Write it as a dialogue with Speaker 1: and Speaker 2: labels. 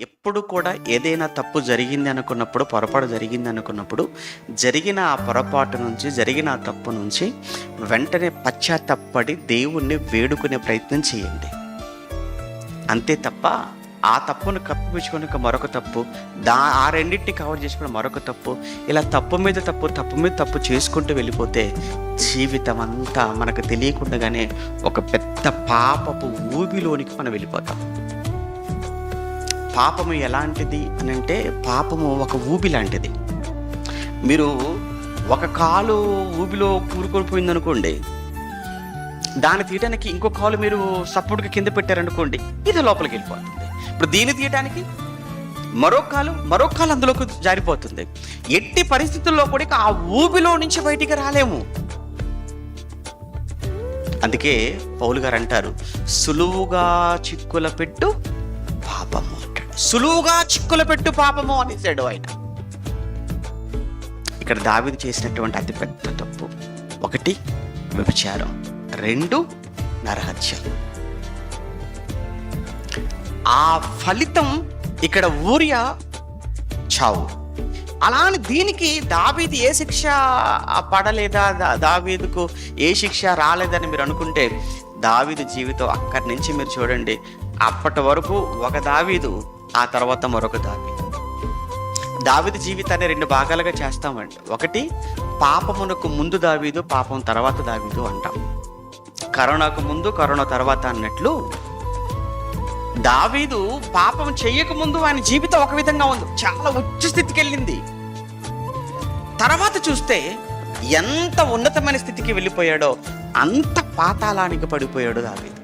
Speaker 1: ఎప్పుడు కూడా ఏదైనా తప్పు జరిగింది అనుకున్నప్పుడు పొరపాటు జరిగింది అనుకున్నప్పుడు జరిగిన ఆ పొరపాటు నుంచి జరిగిన ఆ తప్పు నుంచి వెంటనే పశ్చాత్తపడి దేవుణ్ణి వేడుకునే ప్రయత్నం చేయండి. అంతే తప్ప ఆ తప్పును కప్పిపుచ్చుకొని మరొక తప్పు దా ఆ రెండింటిని కవర్ చేసుకుని మరొక తప్పు ఇలా తప్పు మీద తప్పు తప్పు మీద తప్పు చేసుకుంటూ వెళ్ళిపోతే జీవితం అంతా మనకు తెలియకుండానే ఒక పెద్ద పాపపు ఊబిలోనికి మనం వెళ్ళిపోతాం. పాపము ఎలాంటిది అని అంటే పాపము ఒక ఊబి లాంటిది. మీరు ఒక కాలు ఊబిలో కూరుకొని పోయిందనుకోండి దాన్ని తీయడానికి ఇంకో కాలు మీరు సపోర్ట్గా కింద పెట్టారనుకోండి ఇది లోపలికి వెళ్ళిపోతుంది. ఇప్పుడు దీన్ని తీయడానికి మరో కాలు మరో కాలు అందులోకి జారిపోతుంది. ఎట్టి పరిస్థితుల్లో కూడా ఆ ఊబిలో నుంచి బయటికి రాలేము. అందుకే పౌలు గారు అంటారు సులువుగా చిక్కుల పెట్టు సులువుగా చిక్కులు పెట్టు పాపము అనేసాడు ఆయన. ఇక్కడ దావిది చేసినటువంటి అతిపెద్ద తప్పు. ఒకటి వ్యభిచారం. రెండు నరహత్య ఆ ఫలితం ఇక్కడ ఊరియా చావు. అలానే దీనికి దావీది ఏ శిక్ష పడలేదా? దావీదుకు ఏ శిక్ష రాలేదని మీరు అనుకుంటే దావీదు జీవితం అక్కడి నుంచి మీరు చూడండి. అప్పటి వరకు ఒక దావీదు ఆ తర్వాత మరొక దావి. దావిది జీవితాన్ని రెండు భాగాలుగా చేస్తామండి. ఒకటి పాపమునకు ముందు దావీదు పాపం తర్వాత దావీదు అంటాం. కరోనాకు ముందు కరోనా తర్వాత అన్నట్లు దావీదు పాపం చెయ్యకముందు ఆయన జీవితం ఒక విధంగా ఉంది. చాలా ఉచ్చ స్థితికి వెళ్ళింది. తర్వాత చూస్తే ఎంత ఉన్నతమైన స్థితికి వెళ్ళిపోయాడో అంత పాతాళానికి పడిపోయాడు దావీదు.